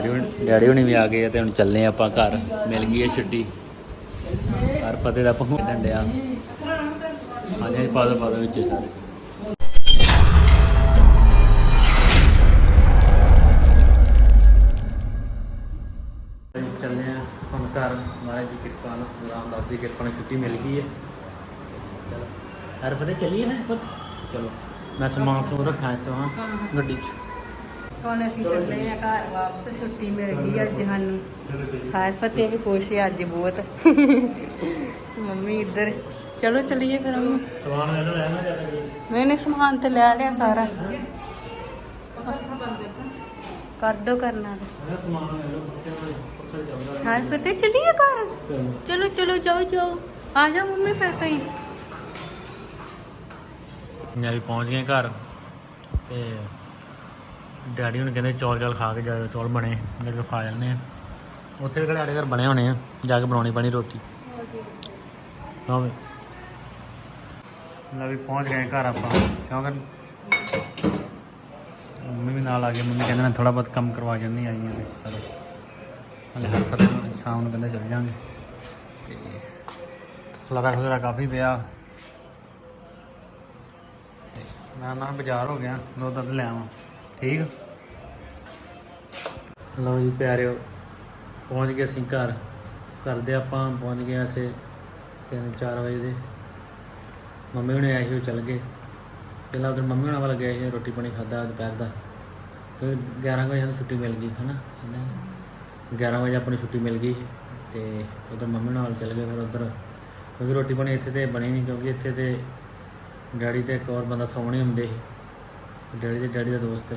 Daddy ਹੁਣੀ ਵੀ ਆ ਗਏ ਆ ਤੇ ਹੁਣ ਚੱਲੇ ਆਪਾਂ ਘਰ। ਮਿਲ ਗਈ ਹੈ ਛੁੱਟੀ। ਹਰ ਪਤੇ ਦਾ ਪਹੁੰਚ ਡੰਡਿਆ ਹਾਂਜੀ ਪਾ ਦੋ ਪਾ ਦੋ ਵਿੱਚ ਸਾਰੇ। ਚੱਲੇ ਆ ਹੁਣ ਘਰ। ਮਹਾਰਾਜ ਦੀ ਕਿਰਪਾ ਨਾਲ, ਰਾਮਦਾਸ ਦੀ ਕਿਰਪਾ ਨਾਲ ਛੁੱਟੀ ਮਿਲ ਗਈ ਹੈ ਹਰ ਪਤੇ ਚੱਲੀਏ ਨਾ, ਪੁੱਤ? ਚਲੋ। ਮੈਂ ਸਮਾਨ ਸਮੂਨ ਰੱਖਾਂ ਇੱਥੋਂ, ਹਾਂ। ਗੱਡੀ 'ਚ। ਹੁਣ ਅਸੀਂ ਚੱਲੇ ਆ ਘਰ ਵਾਪਸ ਛੁੱਟੀ ਮਿਲ ਗਈ ਅੱਜ ਸਾਨੂੰ। ਹਾਏ ਫਤਿਹ ਵੀ ਖੁਸ਼ ਅੱਜ ਬਹੁਤ। ਮੰਮੀ ਇੱਧਰ। ਚਲੋ ਚਲੀਏ ਫਿਰ ਹੁਣ। ਸਮਾਨ ਲੈ ਲੈ ਨਾ ਨਹੀਂ ਨਹੀਂ ਸਮਾਨ ਤੇ ਲੈ ਲਿਆ ਸਾਰਾ। ਕਰ ਦੋ ਕਰਨਾ ਹਾਏ ਫਤਿਹ ਚਲੀਏ ਘਰ? ਚਲੋ। ਚਲੋ ਜਾਓ ਜਾਓ। ਆ ਜਾ ਮੰਮੀ ਫਿਰ ਤਈ ਮੈਂ ਵੀ ਪਹੁੰਚ ਗਏ ਘਰ ਤੇ ਡੈਡੀ ਹੁਣ ਕਹਿੰਦੇ ਚੌਲ ਚੌਲ ਖਾ ਕੇ ਜਾਇਓ, ਚੌਲ ਬਣੇ ਮੇਰੇ ਕੋਲ ਖਾ ਜਾਂਦੇ ਆ। ਉੱਥੇ ਵੀ ਕਿਹੜੇ ਸਾਡੇ ਘਰ ਬਣੇ ਹੋਣੇ ਆ, ਜਾ ਕੇ ਬਣਾਉਣੀ ਪੈਣੀ ਰੋਟੀ। ਹੋਵੇ ਲੈ ਵੀ ਪਹੁੰਚ ਗਏ ਘਰ ਆਪਾਂ ਕਿਉਂਕਿ ਮੰਮੀ ਵੀ ਨਾਲ ਆ ਗਈ ਮੰਮੀ ਕਹਿੰਦੇ ਮੈਂ ਥੋੜਾ ਬਹੁਤ ਕੰਮ ਕਰਵਾ ਜਾਂਦੀ ਆਈਆਂ ਤੇ ਚਲੋ। ਹਲੇ ਹਰ ਫਤਿਹ ਸ਼ਾਮ ਨੂੰ ਕਹਿੰਦੇ ਚੱਲ ਜਾਾਂਗੇ। ਤੇ ਖਲਾਰਾ ਖਲਾਰਾ ਕਾਫੀ ਪਿਆ। ਮੈਂ ਨਾ ਬਾਜ਼ਾਰ ਹੋ ਗਿਆ ਦੋ ਦੁੱਧ ਲੈ ਆਵਾਂ। ਠੀਕ? ਲਓ ਜੀ ਪਿਆਰਿਓ, ਪਹੁੰਚ ਗਏ ਅਸੀਂ ਘਰ। ਕਰਦੇ ਆਪਾਂ, ਪਹੁੰਚ ਗਏ ਅਸੀਂ ਤਿੰਨ ਚਾਰ ਵਜੇ ਦੇ। ਮੰਮੀ ਹੁਣੇ ਆਏ ਸੀ, ਉਹ ਚੱਲ ਗਏ। ਪਹਿਲਾਂ ਉਧਰ ਮੰਮੀ ਹੁਣਾਂ ਵੱਲ ਗਏ ਸੀ, ਰੋਟੀ ਪਾਣੀ ਖਾਦਾ ਦੁਪਹਿਰ ਦਾ। ਫਿਰ 11 ਵਜੇ ਸਾਨੂੰ ਛੁੱਟੀ ਮਿਲ ਗਈ, ਹਨਾ? ਇਹਨਾਂ 11 ਵਜੇ ਆਪਣੀ ਛੁੱਟੀ ਮਿਲ ਗਈ ਤੇ ਉਧਰ ਮੰਮੀ ਹੁਣਾਂ ਵੱਲ ਚੱਲ ਗਏ, ਫਿਰ ਉਧਰ। ਕਿਉਂਕਿ ਰੋਟੀ ਪਾਣੀ ਇੱਥੇ ਤੇ ਬਣੀ ਨਹੀਂ, ਕਿਉਂਕਿ ਇੱਥੇ ਤੇ ਡੈਡੀ ਤੇ ਇੱਕ ਹੋਰ ਬੰਦਾ ਸੌਣ ਹੁੰਦੇ ਸੀ। ਡੈਡੀ ਦੇ ਡੈਡੀ ਦਾ ਦੋਸਤ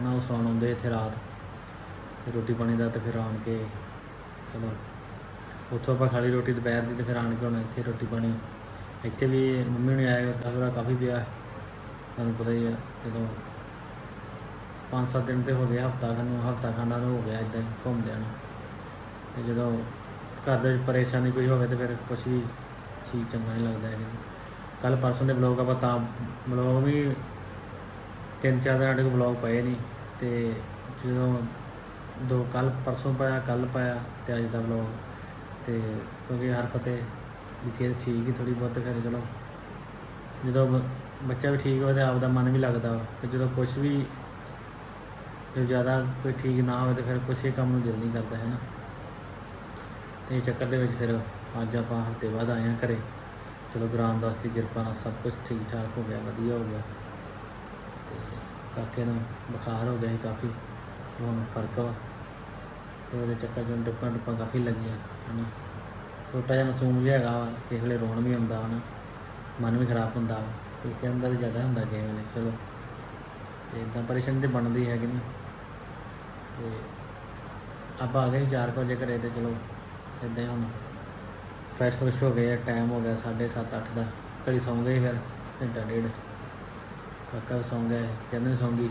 ਨਾ ਉਹ ਸੌਣ ਆਉਂਦੇ ਇੱਥੇ ਰਾਤ। ਤੇ ਰੋਟੀ ਪਾਣੀ ਦਾ ਤੇ ਫਿਰ ਆਣ ਕੇ ਚਲੋ, ਉੱਥੋਂ ਆਪਾਂ ਖਾਲੀ ਰੋਟੀ ਦੁਪਹਿਰ ਦੀ ਤੇ ਫਿਰ ਆਣ ਕੇ ਹੁਣ ਇੱਥੇ ਰੋਟੀ ਪਾਣੀ। ਇੱਥੇ ਵੀ ਮੰਮੀ ਨੇ ਆਏ ਤਾਂ ਕਾਫੀ ਪਿਆ। ਤੁਹਾਨੂੰ ਪਤਾ ਹੀ ਆ, ਜਦੋਂ ਪੰਜ ਸੱਤ ਦਿਨ ਤੇ ਹੋ ਗਿਆ ਹਫਤਾ ਖਾਨੂੰ ਹਫਤਾ ਖਾਨਾ ਨੂੰ ਹੋ ਗਿਆ ਇਦਾਂ ਹੀ ਘੁੰਮਦਿਆਂ ਨੂੰ। ਤੇ ਜਦੋਂ ਘਰ ਦੇ ਵਿੱਚ ਪਰੇਸ਼ਾਨੀ ਕੋਈ ਹੋਵੇ ਤੇ ਫਿਰ ਕੁਝ ਵੀ ਚੀਜ਼ ਚੰਗਾ ਨਹੀਂ ਲੱਗਦਾ ਹੈ ਕੱਲ ਪਰਸੋਂ ਦੇ ਬਲੌਗ ਆਪਾਂ ਤਾਂ ਬਲੌਗ ਵੀ ਤਿੰਨ ਚਾਰ ਦਿਨ ਸਾਡੇ ਕੋਲ ਬਲੌਗ ਪਏ ਨਹੀਂ ਤੇ ਜਦੋਂ ਦੋ ਕੱਲ ਪਰਸੋਂ ਪਾਇਆ ਕੱਲ ਪਾਇਆ ਤੇ ਅੱਜ ਦਾ ਬਲੌਗ ਤੇ ਕਿਉਂਕਿ ਹਰ ਫਤੇ ਦੀ ਸਿਹਤ ਠੀਕ ਹੀ ਥੋੜੀ ਬਹੁਤ ਫਿਰ ਚਲੋ। ਜਦੋਂ ਬ- ਬੱਚਾ ਵੀ ਠੀਕ ਹੋਵੇ ਤੇ ਆਪਦਾ ਮਨ ਵੀ ਲੱਗਦਾ ਵਾ। ਤੇ ਜਦੋਂ ਕੁਝ ਵੀ ਜੇ ਜ਼ਿਆਦਾ ਕੋਈ ਠੀਕ ਨਾ ਹੋਵੇ ਤੇ ਫਿਰ ਕੁਛ ਹੀ ਕੰਮ ਨੂੰ ਦਿਲ ਨਹੀਂ ਕਰਦਾ, ਹੈ ਨਾ। ਤੇ ਇਹ ਚੱਕਰ ਦੇ ਵਿੱਚ ਫਿਰ ਅੱਜ ਆਪਾਂ ਹਫ਼ਤੇ ਬਾਅਦ ਆਏ ਹਾਂ ਘਰੇ। ਚਲੋ ਗੁਰੂ ਰਾਮਦਾਸ ਦੀ ਕਿਰਪਾ ਨਾਲ ਸਭ ਕੁਝ ਠੀਕ ਠਾਕ ਹੋ ਗਿਆ, ਵਧੀਆ ਹੋ ਗਿਆ। ਕਾਕੇ ਨੂੰ ਬੁਖਾਰ ਹੋ ਗਿਆ ਸੀ ਕਾਫੀ, ਹੁਣ ਫ਼ਰਕ ਵਾ। ਤੇ ਉਹਦੇ ਚੱਕਰ ਚ ਡੱਪਾਂ ਡੱਪਾਂ ਕਾਫੀ ਲੱਗੀਆਂ, ਹਨਾ। ਛੋਟਾ ਜਿਹਾ ਮਾਸੂਮ ਜਿਹਾ ਹੈਗਾ ਵਾ, ਕਿਸੇ ਵੇਲੇ ਰੋਣ ਵੀ ਆਉਂਦਾ ਹਨਾ, ਮਨ ਵੀ ਖਰਾਬ ਹੁੰਦਾ ਵਾ। ਤੇ ਕਹਿੰਦਾ ਤਾਂ ਜ਼ਿਆਦਾ ਹੁੰਦਾ ਕਿਸੇ ਵੇਲੇ, ਚਲੋ। ਤੇ ਇਦਾਂ ਪਰੇਸ਼ਾਨੀ ਤੇ ਬਣਦੀ ਹੈਗੀ ਨਹੀਂ ਤੇ ਆਪਾਂ ਆ ਗਏ 4 ਵਜੇ ਘਰੇ ਤੇ ਚਲੋ ਇਦਾਂ ਹੀ ਹੁਣ ਫਰੈਸ਼ ਫਰੈਸ਼ ਹੋ ਗਏ ਟਾਈਮ ਹੋ ਗਿਆ 7:30 ਅੱਠ ਦਾ। ਘੜੀ ਸੌਂ ਗਏ ਫਿਰ, ਘੰਟਾ ਡੇਢ। ਕਾਕਾ ਵੀ ਸੌਂ ਗਿਆ ਕਹਿੰਦੇ ਵੀ ਸੌਂ ਗਈ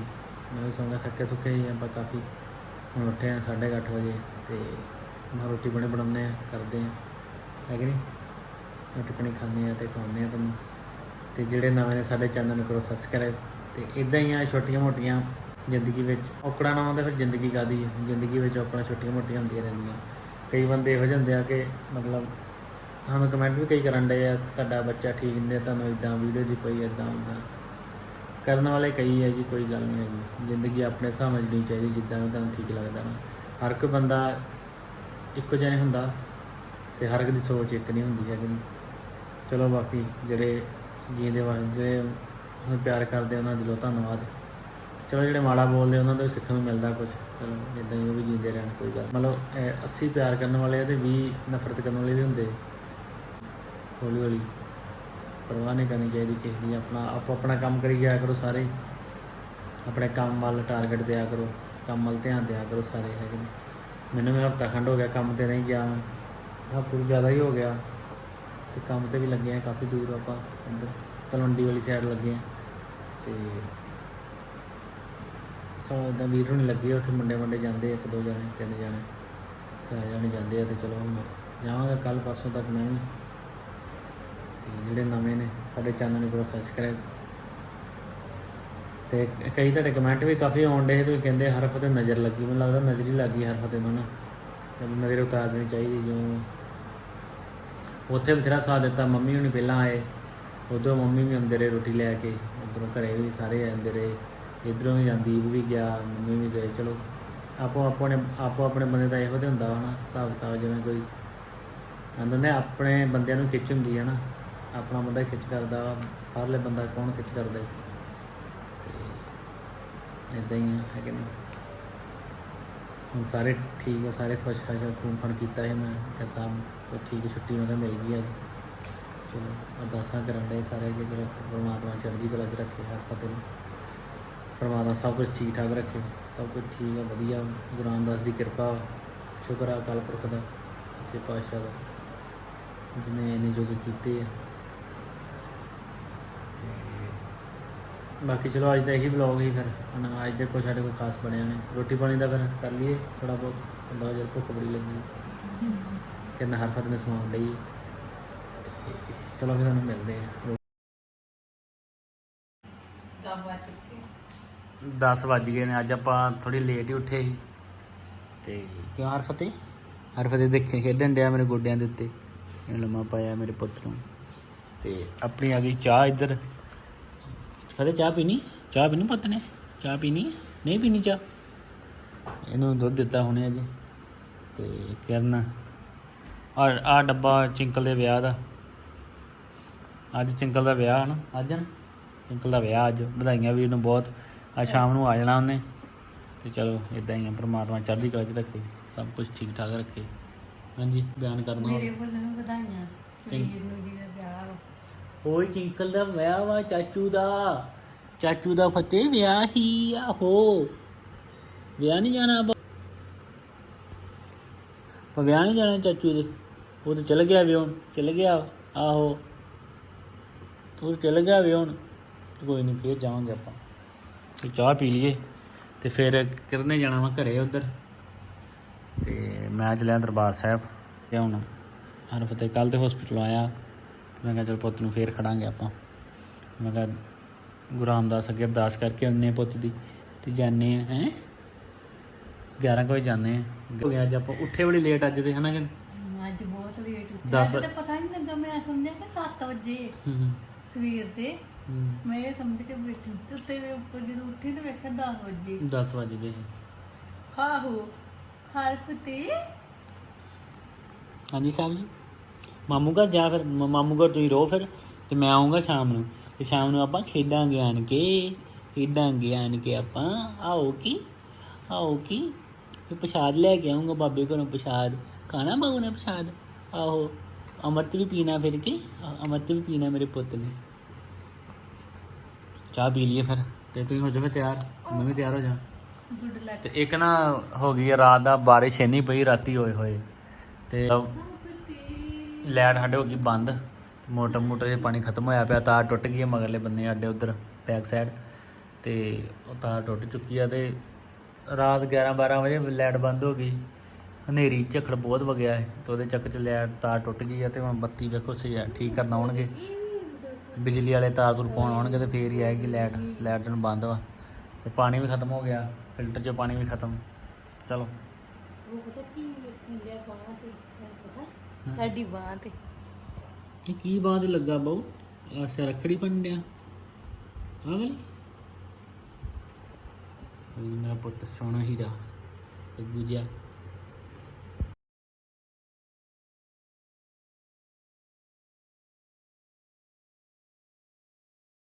ਮੈਂ ਵੀ ਸੌਂ ਗਿਆ ਥੱਕੇ ਥੁੱਕੇ ਹੀ ਆਪਾਂ ਕਾਫੀ ਹੁਣ ਉੱਠੇ ਆ 8:30 ਵਜੇ ਤੇ ਮੈਂ ਰੋਟੀ ਬਣੇ ਬਣਾਉਂਦੇ ਆ ਕਰਦੇ ਆ ਹੈ ਕਿ ਨਹੀਂ? ਰੋਟੀ ਪਾਣੀ ਖਾਂਦੇ ਆ ਤੇ ਖਵਾਉਂਦੇ ਆ ਤੁਹਾਨੂੰ। ਤੇ ਜਿਹੜੇ ਨਵੇਂ ਨੇ ਸਾਡੇ ਚੈਨਲ ਨੂੰ ਕਰੋ ਸਬਸਕ੍ਰਾਈਬ ਤੇ ਇਦਾਂ ਹੀ ਆ, ਛੋਟੀਆਂ ਮੋਟੀਆਂ ਜ਼ਿੰਦਗੀ ਵਿੱਚ ਔਕੜਾਂ ਨਾ ਆਉਂਦੇ, ਫਿਰ ਜ਼ਿੰਦਗੀ ਕਾਦੀ ਹੈ ਜ਼ਿੰਦਗੀ ਵਿੱਚ ਔਕੜਾਂ ਛੋਟੀਆਂ ਮੋਟੀਆਂ ਹੁੰਦੀਆਂ ਰਹਿੰਦੀਆਂ। ਕਈ ਬੰਦੇ ਇਹੋ ਜਿਹੇ ਹੁੰਦੇ ਆ ਕਿ ਮਤਲਬ ਸਾਨੂੰ ਕਮੈਂਟ ਵੀ ਕਈ ਕਰਨ ਡਏ ਆ, ਤੁਹਾਡਾ ਬੱਚਾ ਠੀਕ ਨਹੀਂ ਹੈ, ਤੁਹਾਨੂੰ ਇਦਾਂ ਵੀਡੀਓ ਦੀ ਪਈ ਇਦਾਂ ਹੁੰਦਾ। ਕਰਨ ਵਾਲੇ ਕਈ ਹੈ ਜੀ, ਕੋਈ ਗੱਲ ਨਹੀਂ ਹੈਗੀ ਜ਼ਿੰਦਗੀ ਆਪਣੇ ਹਿਸਾਬ ਨਾਲ ਜੀਣੀ ਚਾਹੀਦੀ, ਜਿੱਦਾਂ ਵੀ ਤੁਹਾਨੂੰ ਠੀਕ ਲੱਗਦਾ ਨਾ। ਹਰ ਕੋਈ ਬੰਦਾ ਇੱਕੋ ਜਿਹਾ ਨਹੀਂ ਹੁੰਦਾ ਤੇ ਹਰ ਇੱਕ ਦੀ ਸੋਚ ਇੱਕ ਨਹੀਂ ਹੁੰਦੀ ਹੈਗੀ। ਚਲੋ ਬਾਕੀ ਜਿਹੜੇ ਜੀਂਦੇ ਵਾਸਤੇ ਜਿਹੜੇ ਹੁਣ ਪਿਆਰ ਕਰਦੇ ਉਹਨਾਂ ਦਾ ਦਿਲੋਂ ਧੰਨਵਾਦ। ਚਲੋ ਜਿਹੜੇ ਮਾੜਾ ਬੋਲਦੇ ਉਹਨਾਂ ਤੋਂ ਵੀ ਸਿੱਖਣ ਨੂੰ ਮਿਲਦਾ ਕੁਝ ਚਲੋ ਇਦਾਂ ਹੀ ਉਹ ਵੀ ਜੀਂਦੇ ਰਹਿਣ, ਕੋਈ ਗੱਲ ਮਤਲਬ, ਇਹ 80 ਪਿਆਰ ਕਰਨ ਵਾਲੇ ਆ ਤੇ 20 ਨਫ਼ਰਤ ਕਰਨ ਵਾਲੇ ਵੀ ਹੁੰਦੇ। ਹੌਲੀ ਹੌਲੀ ਪਰਵਾਹ ਨਹੀਂ ਕਰਨੀ ਚਾਹੀਦੀ ਕਿਸੇ ਦੀ, ਆਪਣਾ, ਆਪੋ ਆਪਣਾ ਕੰਮ ਕਰੀ ਜਾਇਆ ਕਰੋ ਸਾਰੇ। ਆਪਣੇ ਕੰਮ ਵੱਲ ਟਾਰਗੇਟ ਦਿਆ ਕਰੋ, ਕੰਮ ਵੱਲ ਧਿਆਨ ਦਿਆ ਕਰੋ ਸਾਰੇ ਹੈਗੇ ਨੇ। ਮੈਨੂੰ ਮੈਂ ਹਫਤਾ ਖੰਡ ਹੋ ਗਿਆ ਕੰਮ ਤੇ ਨਹੀਂ ਗਿਆ ਹਫ਼ਤੇ ਤੋਂ ਜ਼ਿਆਦਾ ਹੀ ਹੋ ਗਿਆ। ਤੇ ਕੰਮ ਤੇ ਵੀ ਲੱਗੇ ਆ, ਕਾਫੀ ਦੂਰ ਆਪਾਂ ਅੰਦਰ ਤਲਵੰਡੀ ਵਾਲੀ ਸਾਈਡ ਲੱਗੇ ਆ। ਤੇ ਚਲੋ ਇਦਾਂ ਵੀਰ ਨੂੰ ਲੱਗੇ ਉੱਥੇ ਮੁੰਡੇ ਮੁੰਡੇ ਜਾਂਦੇ ਇੱਕ ਦੋ ਜਣੇ, ਤਿੰਨ ਜਣੇ। ਚਾਰ ਜਣੇ ਜਾਂਦੇ ਆ ਤੇ ਚਲੋ ਹੁਣ ਜਾਵਾਂਗਾ ਕੱਲ ਪਰਸੋਂ ਤੱਕ ਮੈਂ ਵੀ। ਤੇ ਜਿਹੜੇ ਨਵੇਂ ਨੇ, ਸਾਡੇ ਚੈਨਲ ਨੂੰ ਕਰੋ ਸਬਸਕ੍ਰਾਈਬ ਤੇ ਕਈ ਤੁਹਾਡੇ ਕਮੈਂਟ ਵੀ ਕਾਫੀ ਆਉਣ ਡੇ ਤੁਸੀਂ ਕਹਿੰਦੇ ਹਰਫ ਤੇ ਨਜ਼ਰ ਲੱਗੀ। ਮੈਨੂੰ ਲੱਗਦਾ ਨਜ਼ਰ ਹੀ ਲੱਗੀ ਹਰਫ ਤੇ ਮੈਨੂੰ ਤੇ ਨਜ਼ਰ ਉਤਾਰ ਦੇਣੀ ਚਾਹੀਦੀ, ਜਿਉਂ ਉੱਥੇ ਬਥੇਰਾ ਸਾਥ ਦਿੱਤਾ, ਮੰਮੀ ਹੁਣੀ ਪਹਿਲਾਂ ਆਏ। ਉਧਰੋਂ ਮੰਮੀ ਵੀ ਆਉਂਦੇ ਰਹੇ ਰੋਟੀ ਲੈ ਕੇ, ਉਧਰੋਂ ਘਰੇ ਵੀ ਸਾਰੇ ਆਉਂਦੇ ਰਹੇ। ਇਧਰੋਂ ਵੀ ਜਾਂਦੀਪ ਵੀ ਗਿਆ, ਮੰਮੀ ਵੀ ਗਏ। ਚਲੋ ਆਪੋ ਆਪਣੇ ਆਪੋ ਆਪਣੇ ਬੰਦੇ ਦਾ ਇਹੋ ਤੇ ਹੁੰਦਾ ਵਾ ਨਾ ਹਿਸਾਬ ਕਿਤਾਬ ਜਿਵੇਂ ਕੋਈ ਕਹਿੰਦੇ ਨੇ ਆਪਣੇ ਬੰਦਿਆਂ ਨੂੰ ਖਿੱਚ ਹੁੰਦੀ ਹੈ ਨਾ। ਆਪਣਾ ਬੰਦਾ ਖਿੱਚ ਕਰਦਾ ਵਾ ਬਾਹਰਲੇ ਬੰਦਾ ਕੌਣ ਖਿੱਚ ਕਰਦਾ ਹੈ ਇਦਾਂ ਹੀ ਆ, ਹੈ ਕਿ ਨਹੀਂ? ਹੁਣ ਸਾਰੇ ਠੀਕ ਆ ਸਾਰੇ ਖੁਸ਼ ਖੁਸ਼ ਆ, ਫੋਨ ਕੀਤਾ ਹੈ ਮੈਂ ਕਿ ਸਾਹਿਬ ਕੋਈ ਠੀਕ ਛੁੱਟੀ ਮੈਂ ਮਿਲ ਗਈ ਹੈ ਚਲੋ ਅਰਦਾਸਾਂ ਕਰਨ ਦੇ ਸਾਰੇ ਕਿ ਚਲੋ ਪਰਮਾਤਮਾ ਚੜ੍ਹਦੀ ਕਲਾ 'ਚ ਰੱਖੇ ਹਰ ਫਤਿਹ। ਨੂੰ ਪਰਮਾਤਮਾ ਸਭ ਕੁਝ ਠੀਕ ਠਾਕ ਰੱਖੇ ਸਭ ਕੁਝ ਠੀਕ ਆ ਵਧੀਆ। ਗੁਰੂ ਰਾਮਦਾਸ ਦੀ ਕਿਰਪਾ ਸ਼ੁਕਰ ਆ ਅਕਾਲ ਪੁਰਖ ਦਾ ਤੇ ਪਾਤਸ਼ਾਹ ਦਾ। ਜਿਹਨੇ ਇਹਨੇ ਜੋ ਕੀਤੇ ਆ। ਬਾਕੀ ਚਲੋ ਅੱਜ ਦਾ ਇਹੀ ਵਲੌਗ ਹੀ ਫਿਰ। ਹੁਣ ਅੱਜ ਦੇ ਕੋਈ ਸਾਡੇ ਕੋਲ ਖਾਸ ਬਣਿਆ ਨੇ ਰੋਟੀ ਪਾਣੀ ਦਾ ਫਿਰ ਕਰ ਲਈਏ ਥੋੜਾ ਬਹੁਤ। ਬੰਦਾ ਜਰ ਭੁੱਖ ਬੜੀ ਲੱਗੀ। ਕਿੰਨਾ ਹਰ ਫਤ ਨੇ ਸਮਾਨ ਲਈ। ਚਲੋ ਫਿਰ ਤੁਹਾਨੂੰ ਮਿਲਦੇ ਆ 10 ਵੱਜ ਗਏ ਨੇ। ਅੱਜ ਆਪਾਂ ਥੋੜੀ ਲੇਟ ਹੀ ਉੱਠੇ ਸੀ। ਤੇ ਕਿਉਂ ਹਰਫਤੇ? ਹਰਫਤੇ ਦੇਖੇ ਖੇਡਣ ਡਿਆ ਮੇਰੇ ਗੋਡਿਆਂ ਦੇ ਉੱਤੇ। ਇਹਨੇ ਲੰਮਾ ਪਾਇਆ ਮੇਰੇ ਪੁੱਤ ਨੂੰ। ਤੇ ਆਪਣੀ ਆ ਗਈ ਚਾਹ ਇੱਧਰ। ਫਤੇ ਚਾਹ ਪੀਣੀ? ਚਾਹ ਪੀਣੀ ਪੁੱਤ ਨੇ? ਚਾਹ ਪੀਣੀ? ਨਹੀਂ ਪੀਣੀ ਚਾਹ? ਇਹਨੂੰ ਦੁੱਧ ਦਿੱਤਾ ਹੁਣੇ ਅਜੇ। ਤੇ ਕਿਰਨ। ਆ ਆ ਡੱਬਾ ਚਿੰਕਲ ਦੇ ਵਿਆਹ ਦਾ। ਅੱਜ ਚਿੰਕਲ ਦਾ ਵਿਆਹ ਹਨ? ਅੱਜ ਨਾ ਚਿੰਕਲ ਦਾ ਵਿਆਹ ਅੱਜ। ਵਧਾਈਆਂ ਵੀਰ ਨੂੰ ਬਹੁਤ। ਆ ਸ਼ਾਮ ਨੂੰ ਆ ਜਾਣਾ ਉਹਨੇ। ਤੇ ਚਲੋ ਇਦਾਂ ਹੀ ਆ ਪ੍ਰਮਾਤਮਾ ਚੜ੍ਹਦੀ ਕਲਾ 'ਚ ਰੱਖੇ। ਸਭ ਕੁਝ ਠੀਕ ਠਾਕ ਰੱਖੇ। ਹਾਂਜੀ ਬਿਆਨ ਕਰਨਾ। ਮੇਰੇ ਵੱਲੋਂ ਵਧਾਈਆਂ। ਵੀਰ ਨੂੰ ਜੀ ਦਾ ਵਾ। ਓਏ ਚਿੰਕਲ ਦਾ ਵਿਆਹ ਵਾ ਚਾਚੂ ਦਾ। ਚਾਚੂ ਦਾ ਫਤਿਹ ਵਿਆਹ ਹੀ ਆਹੋ ਵਿਆਹ ਨਹੀਂ ਜਾਣਾ ਆਪਾਂ। ਵਿਆਹ ਨਹੀਂ ਜਾਣਾ ਚਾਚੂ ਦੇ। ਉਹ ਤਾਂ ਚਲ ਗਿਆ ਵਿਆਹ ਚਲ ਗਿਆ, ਆਹੋ। ਉਹ ਤਾਂ ਚਲ ਗਿਆ ਵਿਆਹ ਕੋਈ ਨਹੀਂ, ਫੇਰ ਜਾਵਾਂਗੇ ਆਪਾਂ। ਤੇ ਚਾਹ ਪੀ ਲਈਏ। ਤੇ ਫਿਰ ਕਿਰਨੇ ਜਾਣਾ ਵਾ ਘਰੇ ਉਧਰ। ਤੇ ਮੈਂ ਚੱਲਿਆ ਦਰਬਾਰ ਸਾਹਿਬ ਤੇ ਹੁਣ ਹਰ ਫਤਿਹ ਕੱਲ ਤੇ ਹਸਪੀਟਲ ਆਇਆ। ਮੈਂ ਕਿਹਾ ਚਲ ਪੁੱਤ ਨੂੰ ਫੇਰ ਖੜਾਂਗੇ ਆਪਾਂ। ਮੈਂ ਕਿਹਾ ਗੁਰੂ ਰਾਮਦਾਸ ਅੱਗੇ ਅਰਦਾਸ ਕਰਕੇ ਉਹਨੇ ਪੁੱਤ ਦੀ। ਤੇ ਜਾਣੇ ਆ ਹੈ? 11 ਕੁ ਵਜੇ ਜਾਣੇ ਆ ਹੋ ਗਿਆ ਅੱਜ ਆਪਾਂ ਉੱਠੇ ਬੜੀ ਲੇਟ ਅੱਜ ਤੇ ਹਨਾ ਕਿ ਅੱਜ ਬਹੁਤ ਲੇਟ ਉੱਠੀ। ਦਸ ਅੱਜ ਤਾਂ ਪਤਾ ਨਹੀਂ ਲੱਗਾ ਮੈਂ ਸਮਝਿਆ ਕਿ 7 ਵਜੇ ਸਵੇਰ ਦੇ। ਮੈਂ ਇਹ ਸਮਝ ਕੇ ਬੈਠੀ ਉੱਤੇ ਵੀ ਉੱਪਰ ਜਦੋਂ ਉੱਠੀ ਤੇ ਵੇਖਿਆ 10 ਵਜੇ। 10 ਵਜੇ ਗਏ। ਆਹੋ ਹਰਫ ਤੇ। ਹਾਂਜੀ ਸਾਹਿਬ ਜੀ? ਮਾਮੂ ਘਰ ਜਾ ਫਿਰ ਮ- ਮਾਮੂ ਘਰ ਤੁਸੀਂ ਰਹੋ ਫਿਰ ਤੇ ਮੈਂ ਆਉਂਗਾ ਸ਼ਾਮ ਨੂੰ। ਤੇ ਸ਼ਾਮ ਨੂੰ ਆਪਾਂ ਖੇਡਾਂਗੇ ਆਣ ਕੇ ਖੇਡਾਂਗੇ ਆਣ ਕੇ ਆਪਾਂ। ਆਓ ਕੀ ਆਓ ਕੀ। ਤੇ ਪ੍ਰਸ਼ਾਦ ਲੈ ਕੇ ਆਉਂਗਾ ਬਾਬੇ ਘਰੋਂ ਪ੍ਰਸ਼ਾਦ। ਖਾਣਾ ਬਾਬੂ ਨੇ ਪ੍ਰਸ਼ਾਦ? ਆਹੋ ਅਮਰਤ ਵੀ ਪੀਣਾ ਫਿਰ ਕੇ? ਅ- ਅਮਰਤ ਵੀ ਪੀਣਾ ਮੇਰੇ ਪੁੱਤ ਨੇ। ਚਾਹ ਪੀ ਲਈਏ ਫਿਰ ਤੇ ਤੁਸੀਂ ਹੋ ਜਾਵੇ ਤਿਆਰ। ਮੈਂ ਵੀ ਤਿਆਰ ਹੋ ਜਾ ਗੁੱਡ ਲੱਕ। ਤੇ ਇੱਕ ਨਾ ਹੋ ਗਈ ਆ ਰਾਤ ਦਾ ਬਾਰਿਸ਼ ਇੰਨੀ ਪਈ ਰਾਤੀ ਹੋਏ ਹੋਏ ਤੇ ਲਾਈਟ ਸਾਡੇ ਹੋ ਗਈ ਬੰਦ। ਮੋਟਰ ਮੋਟਰ ਦੇ ਪਾਣੀ ਖਤਮ ਹੋਇਆ ਪਿਆ, ਤਾਰ ਟੁੱਟ ਗਈ ਹੈ ਮਗਰਲੇ ਬੰਨੇ ਸਾਡੇ ਉਧਰ ਬੈਕ ਸਾਈਡ ਤੇ ਉਹ ਤਾਰ ਟੁੱਟ ਚੁੱਕੀ ਆ ਤੇ ਰਾਤ 11 12 ਵਜੇ ਲਾਈਟ ਬੰਦ ਹੋ ਗਈ। ਹਨੇਰੀ, ਝੱਖੜ ਬਹੁਤ ਵਗਿਆ ਹੈ ਤੇ ਉਹਦੇ ਚੱਕ ਚ ਲੈਟ ਤਾਰ ਟੁੱਟ ਗਈ ਆ ਤੇ ਹੁਣ ਬੱਤੀ ਵੇਖੋ ਸਹੀ ਠੀਕ ਕਰਨ ਆਉਣਗੇ। ਬਿਜਲੀ ਵਾਲੇ ਤਾਰ ਤੁਰ ਪਾਉਣ ਆਉਣਗੇ ਤੇ ਫੇਰ ਹੀ ਆਏਗੀ ਲਾਈਟ ਲਾਈਟ ਨੂੰ ਬੰਦ ਵਾ। ਤੇ ਪਾਣੀ ਵੀ ਖਤਮ ਹੋ ਗਿਆ, ਫਿਲਟਰ 'ਚ ਪਾਣੀ ਵੀ ਖਤਮ। ਚਲੋ। ਉਹ ਪਤਾ ਕੀ ਲਿਖਿਆ ਬਾਹ ਤੇ। ਸਾਡੀ ਬਾਹ ਤੇ। ਇਹ ਕੀ ਬਾਤ ਲੱਗਾ ਬਾਉ ਅੱਛਾ ਰੱਖੜੀ ਪੰਡਿਆ ਆ ਵਾਲੀ ਉਹ ਮੇਰਾ ਪੁੱਤ ਸੋਹਣਾ ਹੀਰਾ। ਤੇ ਗੁਜਿਆ